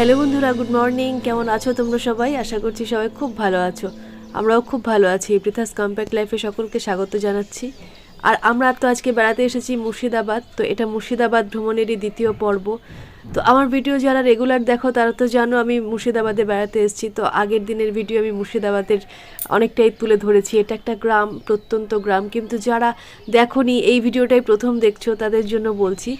Hello বন্ধুরা, good morning. কেমন আছো তোমরা সবাই? আশা করছি সবাই খুব ভালো আছো। আমরাও খুব ভালো আছি। পৃথাস কম্প্যাক্ট লাইফে সকলকে স্বাগত জানাচ্ছি। আর আমরা তো আজকে বেড়াতে এসেছি মুর্শিদাবাদ, তো এটা মুর্শিদাবাদ ভ্রমণেরই দ্বিতীয় পর্ব। তো আমার ভিডিও যারা রেগুলার দেখো, তারা তো জানো আমি মুর্শিদাবাদে বেড়াতে এসেছি, তো আগের দিনের ভিডিও আমি মুর্শিদাবাদের অনেকটাই তুলে ধরেছি। এটা একটা গ্রাম, প্রত্যন্ত গ্রাম, কিন্তু যারা দেখোনি এই ভিডিওটাই প্রথম দেখছ, তাদের জন্য বলছি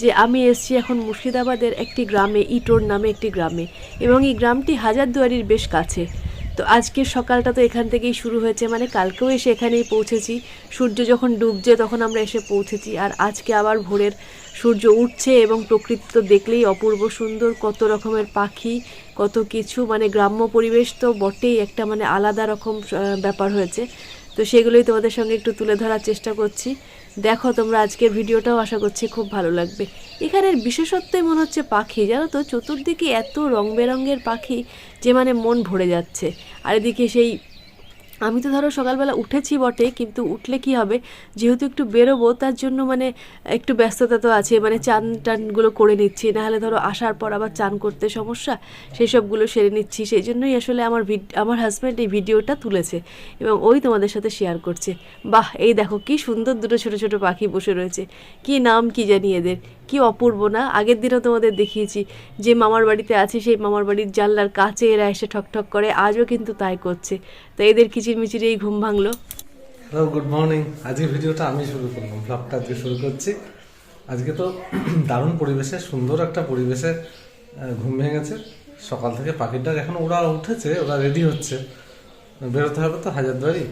যে আমি এসেছি এখন মুর্শিদাবাদের একটি গ্রামে, ইটোর নামে একটি গ্রামে। এবং এই গ্রামটি হাজারদুয়ারির বেশ কাছে। তো আজকের সকালটা তো এখান থেকেই শুরু হয়েছে মানে কালকেও এসে এখানেই পৌঁছেছি। সূর্য যখন ডুবছে তখন আমরা এসে পৌঁছেছি, আর আজকে আবার ভোরের সূর্য উঠছে এবং প্রকৃতি তো দেখলেই অপূর্ব সুন্দর, কত রকমের পাখি, কত কিছু মানে গ্রাম্য পরিবেশ তো বটেই একটা মানে আলাদা রকম ব্যাপার হয়েছে। তো সেগুলোই তোমাদের সঙ্গে একটু তুলে ধরার চেষ্টা করছি। দেখো তোমরা আজকের ভিডিওটাও আশা করছি খুব ভালো লাগবে। এখানের বিশেষত্বই মনে হচ্ছে পাখি, জানো তো? চতুর্দিকে এত রং বেরঙের পাখি যে মানে মন ভরে যাচ্ছে। আর এদিকে সেই আমি তো ধরো সকালবেলা উঠেছি বটে, কিন্তু উঠলে কি হবে? যেহেতু একটু বেরোবো, তার জন্য মানে একটু ব্যস্ততা তো আছে মানে চান টানগুলো করে নিচ্ছি, নাহলে ধরো আসার পর আবার চান করতে সমস্যা সেই সবগুলো সেরে নিচ্ছি সেই জন্যই আসলে আমার আমার হাজব্যান্ড এই ভিডিওটা তুলেছে এবং ওই তোমাদের সাথে শেয়ার করছে। বাহ, এই দেখো কি সুন্দর দুটো ছোট ছোট পাখি বসে রয়েছে। কি নাম কি জানি এদের? কি অপূর্ব না? আগের দিনও তোমাদের দেখিয়েছি, যে মামার বাড়িতে আছি সেই মামার বাড়ির জানলার কাছে এরা এসে ঠকঠক করে, আজও কিন্তু তাই করছে। তো এদের কিচিরমিচির এই ঘুম ভাঙলো। হ্যালো গুড মর্নিং আজকে ভিডিওটা আমি শুরু করলাম ব্লগটা আজকে শুরু করছি। আজকে তো দারুণ পরিবেশে, সুন্দর একটা পরিবেশে ঘুম ভেঙেছে সকাল থেকে পাখির ডাক এখন ওরা উঠেছে, ওরা রেডি হচ্ছে। বেরোতে হবে তো হাজারদুয়ারি।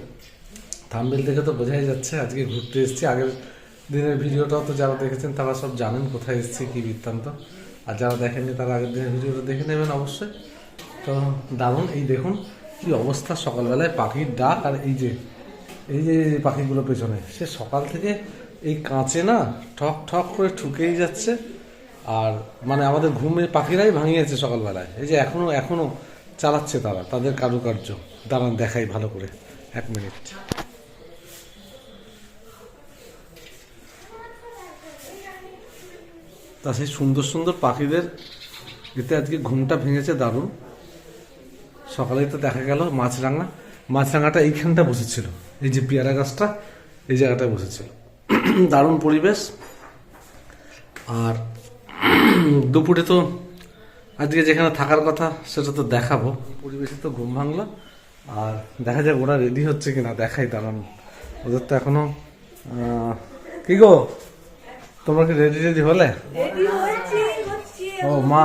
থাম্বেল থেকে তো বোঝাই যাচ্ছে, আজকে ঘুরতে এসেছি। আগের দিনের ভিডিওটাও তো যারা দেখেছেন তারা সব জানেন কোথায় এসেছি, কি বৃত্তান্ত। আর যারা দেখেননি তারা আগের দিনের ভিডিওটা দেখে নেবেন অবশ্যই। তো দারুণ, এই দেখুন কি অবস্থা সকালবেলায় পাখির ডাক আর এই যে এই যে পাখিগুলো পেছনে, সে সকাল থেকে এই কাঁচে না ঠক ঠক করে ঠুকেই যাচ্ছে। আর মানে আমাদের ঘুমে পাখিরাই ভাঙিয়েছে সকালবেলায়। এই যে এখনও এখনও চালাচ্ছে তারা, তাদের কারুকার্য। দাঁড়ান, দেখাই ভালো করে, এক মিনিট। তা সেই সুন্দর সুন্দর পাখিদের এতে আজকে ঘুমটা ভেঙেছে দারুণ। সকালেই তো দেখা গেল মাছরাঙা। মাছরাঙাটা এইখানটা বসেছিল। এই যে পেয়ারা গাছটা, এই জায়গাটায় বসেছিল। দারুণ পরিবেশ। আর দুপুরে তো আজকে যেখানে থাকার কথা, সেটা তো দেখাবো। পরিবেশে তো ঘুম ভাঙলো। আর দেখা যাক ওরা রেডি হচ্ছে কিনা, দেখাই দাঁড়ান ওদের তো এখনও কি গো? তোমরা কি রেডি রেডি হলে? ও মা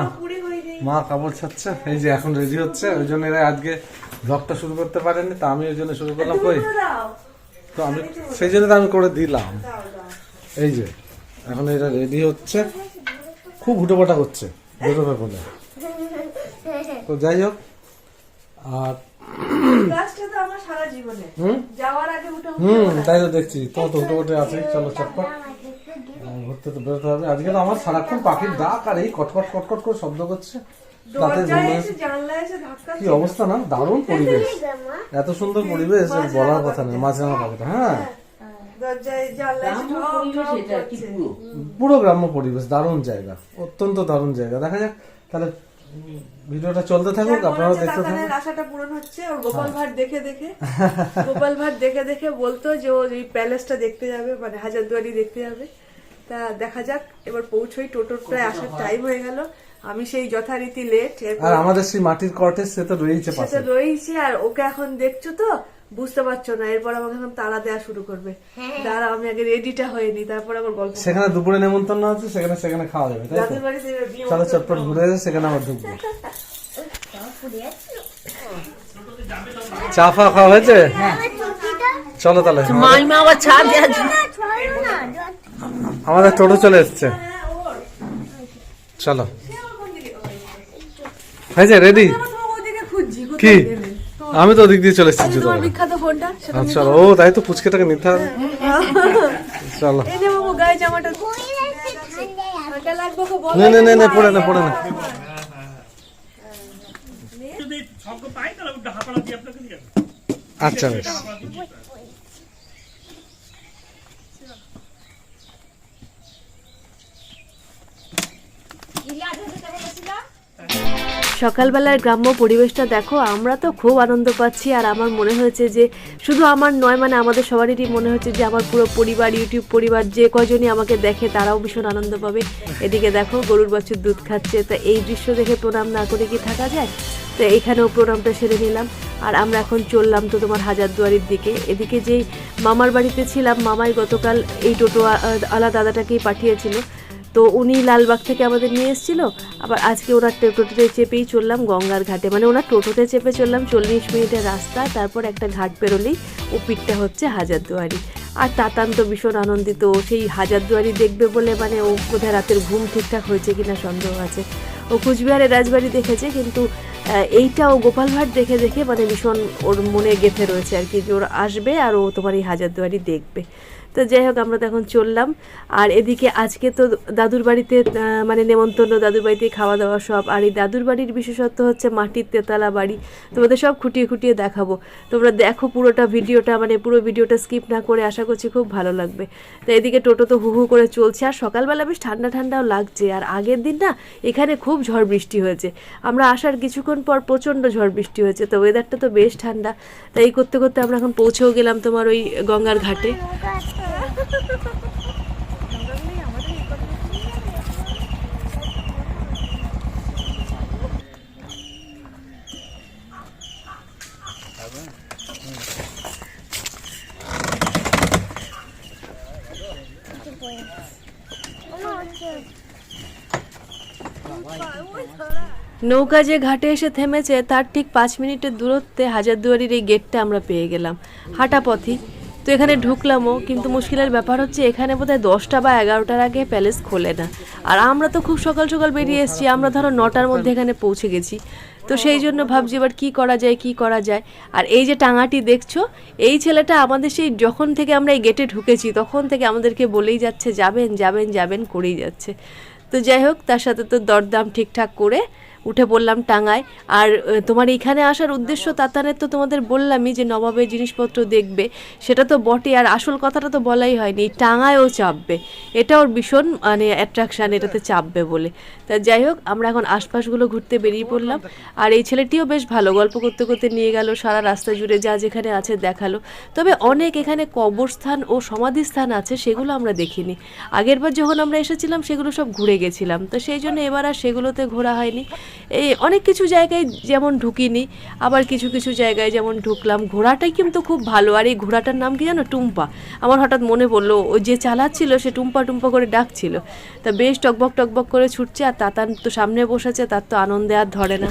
মা কাপড় ছাড়ছে এই যে এখন রেডি হচ্ছে ওই জন্য এরা আজকে ব্লগটা শুরু করতে পারেনি তা আমি ওই জন্য শুরু করলাম কই? তো আমি সেই জন্য তো আমি করে দিলাম। এই যে এখন এরা রেডি হচ্ছে। খুব হুটোপাটা করছে বেরোবে বলে তো যাই হোক আর হুম? তাই তো দেখছি। তো তো হুটোপাটে আছে চলো চটপট। ঘুরতে তো বেরোতে হবে। আজকে তো আমার সারাক্ষণ পাখির ডাক আর এই কটকট কটকট করে শব্দ করছে। তাতে কি অবস্থা না? দারুণ পরিবেশ। এত সুন্দর পরিবেশ বলার কথা নেই মাঝরাঙা পাখিটা হ্যাঁ। করছে। পুরো? গ্রাম্য পরিবেশ দারুণ জায়গা অত্যন্ত দারুণ জায়গা। দেখা যাক তাহলে ভিডিওটা চলতে থাকুক আপনারা দেখতে থাকুন আশাটা পূরণ হচ্ছে ওর গোপাল ভাট দেখে দেখে গোপাল ভাট দেখে দেখে বলতো যে ও এই প্যালেসটা দেখতে যাবে মানে হাজারদুয়ারি দেখতে যাবে। তা দেখা যাক। এবার পৌঁছই টোটোর প্রায় আসার টাইম হয়ে গেল। আমি সেই যথারীতি লেট আর আমাদের সেই মাটির কটেজ সে তো রয়েছে সেটা পাশে। রয়েছে আর ওকে এখন দেখছ তো? বুঝতে পারছ না। এরপর আমাকে এখন তাড়া দেওয়া শুরু করবে। দাঁড়া আমি আগে রেডিটা হয়নি তারপর আবার গল্প সেখানে দুপুরে নেমন্তন্ন আছে সেখানে সেখানে খাওয়া যাবে তাই তো? চলো চটপট ঘুরে এসে সেখানে আবার ঢুকবো। চা ফা খাওয়া হয়েছে? চলো তাহলে। মাইমা আবার ছাড় দেওয়ার জন্য আমাদের টোটো চলে এসছে। চলো। হয়েছে রেডি কি? আমি তো ওদিক দিয়ে চলে এসেছি জুতো আচ্ছা ও তাই তো পুচকেটাকে নিতে হবে। চলো। নে নে নে নে পড়ে না পড়ে না। যদি সঙ্গ পাই তাহলে ওটা হাঁপাড়া দিয়ে আপনাকে দিয়ে দেবো। আচ্ছা বেশ হাঁপাড়া দিয়ে দিতে হবে। ইলিয়াস কেমন ছিল সকালবেলার গ্রাম্য পরিবেশটা দেখো, আমরা তো খুব আনন্দ পাচ্ছি আর আমার মনে হয়েছে যে শুধু আমার নয় মানে আমাদের সবারই মনে হচ্ছে যে আমার পুরো পরিবার ইউটিউব পরিবার, যে কজনই আমাকে দেখে তারাও ভীষণ আনন্দ পাবে। এদিকে দেখো, গরুর বাছুর দুধ খাচ্ছে। তা এই দৃশ্য দেখে প্রণাম না করে কি থাকা যায়? তো এখানেও প্রণামটা সেরে নিলাম। আর আমরা এখন চললাম তো তোমার হাজারদুয়ারির দিকে। এদিকে যেই মামার বাড়িতে ছিলাম, মামাই গতকাল এই টোটো আলা দাদাটাকেই পাঠিয়েছিল। তো উনি লালবাগ থেকে আমাদের নিয়ে এসেছিল। আবার আজকে ওনার টোটোতে চেপেই চললাম গঙ্গার ঘাটে। মানে ওনার টোটোতে চেপে চললাম চল্লিশ মিনিটের রাস্তা, তারপর একটা ঘাট পেরোলেই ও পিঠটা হচ্ছে হাজারদুয়ারি। আর তাতান তো ভীষণ আনন্দিত সেই হাজারদুয়ারি দেখবে বলে মানে ও বোধহয় রাতের ঘুম ঠিকঠাক হয়েছে কিনা সন্দেহ আছে। ও কুচবিহারের রাজবাড়ি দেখেছে, কিন্তু এইটা ও গোপাল ভাট দেখে দেখে মানে ভীষণ ওর মনে গেঁথে রয়েছে আর কি যে ওর আসবে আর ও তোমার এই হাজারদুয়ারি দেখবে। তো যাই হোক, আমরা তো এখন চললাম। আর এদিকে আজকে তো দাদুর বাড়িতে মানে নেমন্তন্ন দাদুর বাড়িতে খাওয়া দাওয়া সব। আর এই দাদুর বাড়ির বিশেষত্ব হচ্ছে মাটির তেতলা বাড়ি। তোমাদের সব খুঁটিয়ে খুঁটিয়ে দেখাবো। তোমরা দেখো পুরোটা ভিডিওটা মানে পুরো ভিডিওটা স্কিপ না করে আশা করছি খুব ভালো লাগবে। তো এদিকে টোটো তো হু হু করে চলছে। আর সকালবেলা বেশ ঠান্ডা ঠান্ডাও লাগছে। আর আগের দিন না, এখানে খুব ঝড় বৃষ্টি হয়েছে। আমরা আসার কিছুক্ষণ পর প্রচণ্ড ঝড় বৃষ্টি হয়েছে। তো ওয়েদারটা তো বেশ ঠান্ডা। তাই করতে করতে আমরা এখন পৌঁছেও গেলাম তোমার ওই গঙ্গার ঘাটে। নৌকা যে ঘাটে এসে থেমেছে, তার ঠিক পাঁচ মিনিটের দূরত্বে হাজারদুয়ারির এই গেটটা আমরা পেয়ে গেলাম। হাঁটা পথই। তো এখানে ঢুকলামও, কিন্তু মুশকিলের ব্যাপার হচ্ছে এখানে বোধহয় দশটা বা এগারোটার আগে প্যালেস খোলে না। আর আমরা তো খুব সকাল সকাল বেরিয়ে এসেছি, আমরা ধরো নটার মধ্যে এখানে পৌঁছে গেছি। তো সেই জন্য ভাবছি এবার কী করা যায়, কি করা যায়। আর এই যে টাঙাটি দেখছ, এই ছেলেটা আমাদের সেই যখন থেকে আমরা এই গেটে ঢুকেছি, তখন থেকে আমাদেরকে বলেই যাচ্ছে, যাবেন যাবেন যাবেন, করেই যাচ্ছে। তো যাই হোক, তার সাথে তো দরদাম ঠিকঠাক করে উঠে পড়লাম টাঙায়। আর তোমার এইখানে আসার উদ্দেশ্য তাতানের তো তোমাদের বললামই যে নবাবের জিনিসপত্র দেখবে। সেটা তো বটে আর আসল কথাটা তো বলাই হয়নি। টাঙায়ও চাপবে। এটা ওর ভীষণ মানে অ্যাট্রাকশান এটাতে চাপবে বলে। তা যাই হোক, আমরা এখন আশপাশগুলো ঘুরতে বেরিয়ে পড়লাম। আর এই ছেলেটিও বেশ ভালো গল্প করতে করতে নিয়ে গেল, সারা রাস্তা জুড়ে যা যেখানে আছে দেখাল। তবে অনেক এখানে কবরস্থান ও সমাধিস্থান আছে, সেগুলো আমরা দেখিনি। আগেরবার যখন আমরা এসেছিলাম, সেগুলো সব ঘুরে গেছিলাম। তো সেই জন্য এবার আর সেগুলোতে ঘোরা হয়নি। এই অনেক কিছু জায়গায় যেমন ঢুকিনি আবার কিছু কিছু জায়গায় যেমন ঢুকলাম ঘোড়াটাই কিন্তু খুব ভালো আর এই ঘোড়াটার নাম কি জানো টুম্পা আমার হঠাৎ মনে পড়ল ও যে চালাচ্ছিল সে টুম্পা টুম্পা করে ডাকছিল তা বেশ টকবক টকবক করে ছুটছে আর তাতান তো সামনে বসেছে তার তো আনন্দে আর ধরে না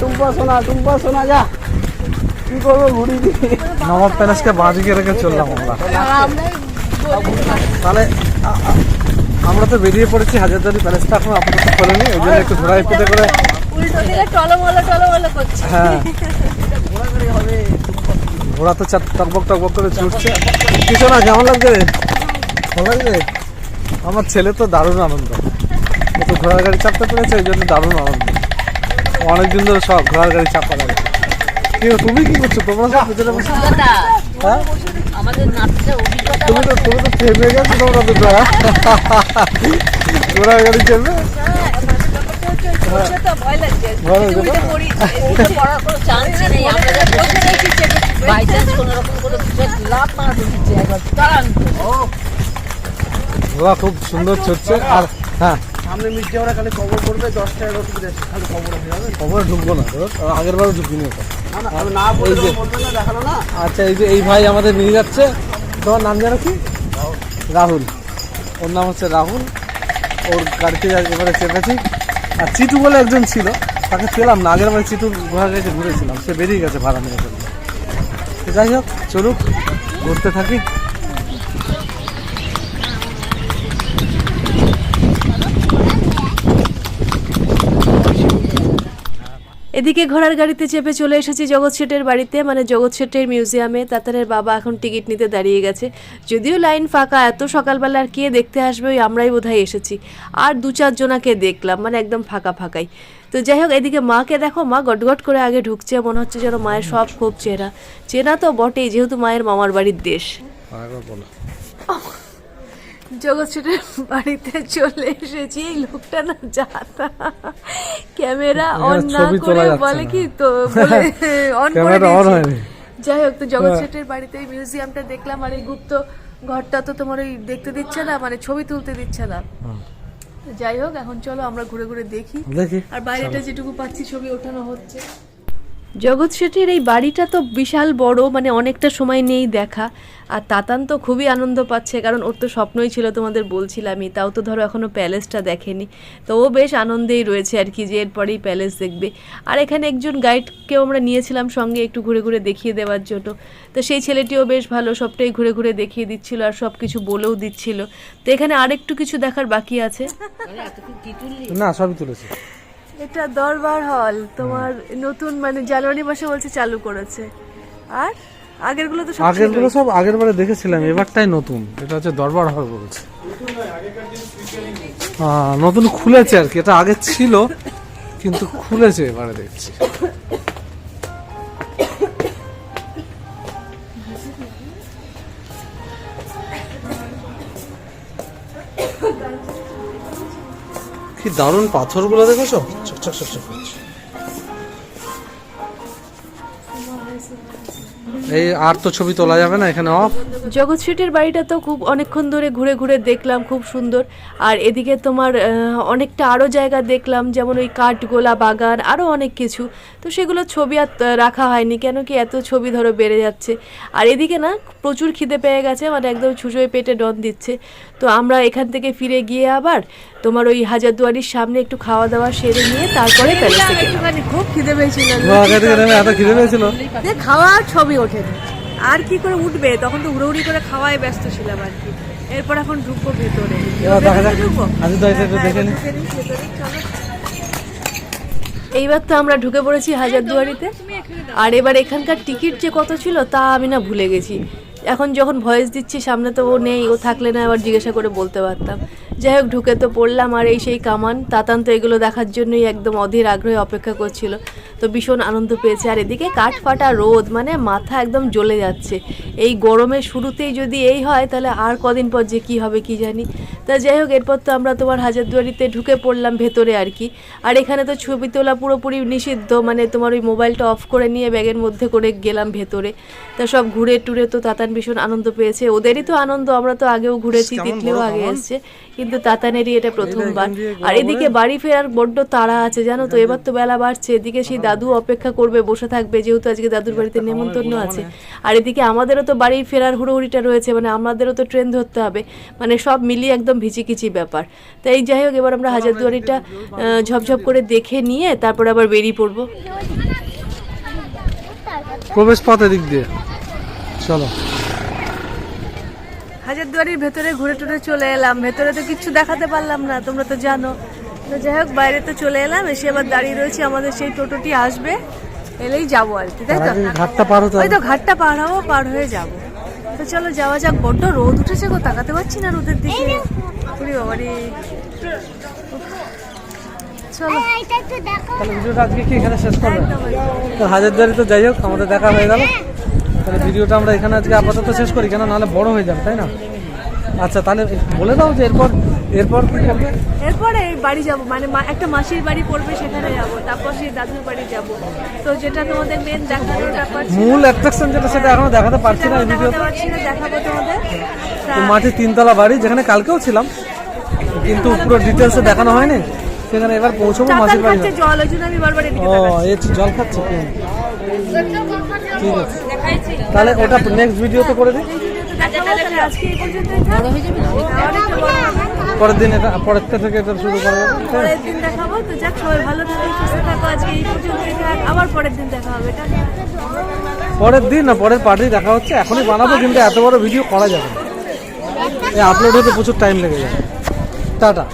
টুম্পা সোনা টুম্পা সোনা যা কি করব ঘুরি নবাব প্যালেসকে বাঁদিকে রেখে চললাম আমরা। তাহলে আমরা তো বেরিয়ে পড়েছি হাজারদারি প্যালেসটা এখন আপাতত খোলেনি ওই জন্য একটু ঘোরাই পিটে করে হ্যাঁ। ঘোড়া তো চার টকবক টকবক করে ছুটছে। কিছু না কেমন লাগছে? ভালো লাগছে? আমার ছেলে তো দারুণ আনন্দ। তো ঘোড়ার গাড়ি চাপতে পেরেছে ওই জন্য দারুণ আনন্দ। অনেকদিন ধরে সব ঘোড়ার গাড়ি চাপা লাগে। তুমি কি করছ? তোমরা সব ভিতরে বসে হ্যাঁ? আমাদের অভিজ্ঞতা তুমি তো তুমি তো থেমে গেছো তোমরা দুটো? ঘোড়ার গাড়ি চেপে ভয় লাগছে ভয় লাগছে তো? উঠে পড়ার কোনো চান্স নেই আমরা যা বসে রেখেছি বাই চান্স কোনো রকম কোনো কিছু লাভ মারা ঢুকছে একবার দাঁড়ান ঘোড়া খুব সুন্দর চড়ছে আর হ্যাঁ। সামনে মির্জা ওরা খালি খবর করবে দশটা এগারো খালি খবরে ঢুকবো না আগের বারও ঢুকিনি ওটা। আচ্ছা এই যে এই ভাই আমাদের নিয়ে যাচ্ছে। তোমার নাম জানো কি? রাহুল। ওর নাম হচ্ছে রাহুল। ওর গাড়িতে এবারে চেপেছি। আর চিটু বলে একজন ছিল। তাকে পেলাম না। আগের বারে চিটু ঘোরা গেছে ঘুরেছিলাম। সে বেরিয়ে গেছে ভাড়া নিয়ে যাই হোক চলুক। ঘুরতে থাকি। এদিকে ঘোড়ার গাড়িতে চেপে চলে এসেছি জগৎ শেঠের বাড়িতে। মানে জগৎ শেঠের মিউজিয়ামে তাতানের বাবা এখন টিকিট নিতে দাঁড়িয়ে গেছে। যদিও লাইন ফাঁকা এত সকালবেলা আর কে দেখতে আসবে ওই আমরাই বোধহয় এসেছি। আর দু চারজনাকে দেখলাম মানে একদম ফাঁকা ফাঁকাই। তো যাই হোক এদিকে মাকে দেখো মা গটগট করে আগে ঢুকছে মনে হচ্ছে যেন মায়ের সব খুব চেনা। চেনা তো বটেই যেহেতু মায়ের মামার বাড়ির দেশ। আরেকবার বলো জগৎ শেঠের বাড়িতে চলে এসেছি। এই লোকটা না যাতা। ক্যামেরা অন না করে বলে কি তো অন করে। যাই হোক তো জগৎ হ্যাঁ। বাড়িতে এই মিউজিয়ামটা দেখলাম আর এই গুপ্ত ঘরটা তো তোমার ওই দেখতে দিচ্ছে না মানে ছবি তুলতে দিচ্ছে না। যাই হোক এখন চলো আমরা ঘুরে ঘুরে দেখি। আর বাইরেটা যেটুকু পাচ্ছি ছবি ওঠানো হচ্ছে। জগৎ শেঠের এই বাড়িটা তো বিশাল বড় মানে অনেকটা সময় নেই দেখা। আর তাতান তো খুবই আনন্দ পাচ্ছে কারণ ওর তো স্বপ্নই ছিল তোমাদের বলছিলামই তাও তো ধরো এখনও প্যালেসটা দেখেনি। তো ও বেশ আনন্দেই রয়েছে আর কি যে এরপরেই প্যালেস দেখবে। আর এখানে একজন গাইডকেও আমরা নিয়েছিলাম সঙ্গে একটু ঘুরে ঘুরে দেখিয়ে দেওয়ার জন্য। তো সেই ছেলেটিও বেশ ভালো সবটাই ঘুরে ঘুরে দেখিয়ে দিচ্ছিল আর সব কিছু বলেও দিচ্ছিল। তো এখানে আরেকটু কিছু দেখার বাকি আছে? না সবই তুলেছি। এটা দরবার হল তোমার নতুন মানে জানুয়ারি মাসে বলছে চালু করেছে। আর আগেরগুলো তো সব আগেরগুলো সব আগের বারে দেখেছিলাম এবারটাই নতুন এটা হচ্ছে দরবার হল বলছে। নতুন খুলেছে আর কি এটা আগে ছিল কিন্তু খুলেছে এবারে দেখছি। কি দারুণ পাথরগুলো দেখেছ? এই আর তো ছবি তোলা যাবে না এখানে অফ। জগৎ শেঠের বাড়িটা তো খুব অনেকক্ষণ ধরে ঘুরে ঘুরে দেখলাম খুব সুন্দর। আর এদিকে তোমার অনেকটা আরও জায়গা দেখলাম যেমন ওই কাঠগোলা বাগান আরও অনেক কিছু। তো সেগুলো ছবি আর রাখা হয়নি কেন কি এত ছবি ধরো বেড়ে যাচ্ছে। আর এদিকে না প্রচুর খিদে পেয়ে গেছে মানে একদম ছুঁচোয় পেটে ডন দিচ্ছে। তো আমরা এখান থেকে ফিরে গিয়ে আবার তোমার ওই হাজারদুয়ারির সামনে একটু খাওয়া দাওয়া সেরে নিয়ে তারপরে প্যালেসে খুব খিদে পেয়েছিল। খাওয়ার ছবি ওঠেনি। আর কি করে উঠবে? তখন তো উড়ে উড়ি করে খাওয়ায় ব্যস্ত ছিলাম আর কি। এরপর এখন ঢুকবো ভেতরে। ভেতরে, চলো। এইবার তো আমরা ঢুকে পড়েছি হাজারদুয়ারিতে। আর এবার এখানকার টিকিট যে কত ছিল তা আমি না ভুলে গেছি। এখন যখন ভয়েস দিচ্ছি, সামনে তো ও নেই, ও থাকলে না আবার জিজ্ঞাসা করে বলতে পারতাম। যাই হোক, ঢুকে তো পড়লাম, আর এই সেই কামান, তাতান তো এগুলো দেখার জন্যই একদম অধীর আগ্রহে অপেক্ষা করছিল। তো ভীষণ আনন্দ পেয়েছে। আর এদিকে কাঠ ফাটা রোদ মানে মাথা একদম জ্বলে যাচ্ছে। এই গরমের শুরুতেই যদি এই হয়, তাহলে আর কদিন পর যে কী হবে কি জানি। তা যাই হোক, এরপর তো আমরা তোমার হাজারদুয়ারিতে ঢুকে পড়লাম ভেতরে আর কি। আর এখানে তো ছবি তোলা পুরোপুরি নিষিদ্ধ মানে তোমার ওই মোবাইলটা অফ করে নিয়ে ব্যাগের মধ্যে করে গেলাম ভেতরে। তা সব ঘুরে টুরে তো তাতান ভীষণ আনন্দ পেয়েছে ওদেরই তো আনন্দ আমরা তো আগেও ঘুরেছি তিতলিও আগে? এসছে কিন্তু তাতানেরই এটা প্রথমবার আর এদিকে বাড়ি ফেরার বড্ড তাড়া আছে জানো তো এবার তো বেলা বাড়ছে এদিকে সেই দাদু অপেক্ষা করবে বসে থাকবে যেহেতু আজকে দাদুর বাড়িতে নেমন্তন্ন আছে আর এদিকে আমাদেরও তো বাড়ি ফেরার হুড়োহুড়িটা রয়েছে মানে আমাদেরও তো ট্রেন ধরতে হবে মানে সব মিলিয়ে একদম ভিচিকিচি ব্যাপার তাই যাই হোক এবার আমরা হাজারদুয়ারিটা আহ, ঝপঝপ করে দেখে নিয়ে তারপর আবার বেরিয়ে পড়ব প্রবেশ পথ এদিক দিয়ে চলো হাজারদুয়ারির ভেতরে ঘুরে টুরে চলে এলাম। ভেতরে তো কিচ্ছু দেখাতে পারলাম না তোমরা তো জানো। তো যাই হোক বাইরে তো চলে এলাম এসে আবার দাঁড়িয়ে রয়েছি। আমাদের সেই টোটোটি আসবে এলেই যাব আর কি তাই তো? ঘাটটা পার হতে ওই তো ঘাটটা পার হব পার হয়ে যাব। তো চলো যাওয়া যাক বড্ড রোদ উঠেছে গো তাকাতে পারছি না রোদের দিকে। পুরি বাবারি চলো। তাহলে ভিডিওটা আজকে কি এখানে শেষ করবে। তো হাজারদুয়ারি তো যাই হোক আমাদের দেখা হয়ে গেল। তাহলে ভিডিওটা আমরা এখানে আজকে আপাতত শেষ করি কেন নাহলে বড় হয়ে যাবে তাই না? আচ্ছা তাহলে বলে দাও যে এরপর এরপর কি করবে? এরপরে এই বাড়ি যাব মানে একটা মাসির বাড়ি পড়বে সেখানে যাব তারপর সেই দাদুর বাড়ি যাব। তো যেটা তোমাদের মেন দেখানোর ব্যাপার মূল অ্যাট্রাকশন যেটা সেটা এখনও দেখাতে পারছি না এই দেখাতে ভিডিওতে দেখাবো তোমাদের। তো মাটির তিনতলা বাড়ি যেখানে কালকেও ছিলাম কিন্তু পুরো ডিটেলসে দেখানো হয়নি। সেখানে এবার পৌঁছবো মাসির বাড়ি। জল ওই জন্য আমি বারবার এদিকে ও। এই জল খাচ্ছে ঠিক আছে। তাহলে ওটা নেক্সট ভিডিওতে করে দিই হবে। পরের দিন এটা পরের থেকে এটা শুরু করা যাবে পরের দিন দেখাবো তো যাক সবাই ভালো থাকো সুস্থ থাকো আজকে এই পর্যন্তই থাক আবার পরের দিন দেখা হবে টাটা। পরের দিন না পরের পার্টি দেখা হচ্ছে এখনই বানাবো কিন্তু এত বড় ভিডিও করা যাবে না। এই আপলোড হতে প্রচুর টাইম লেগে যাবে টাটা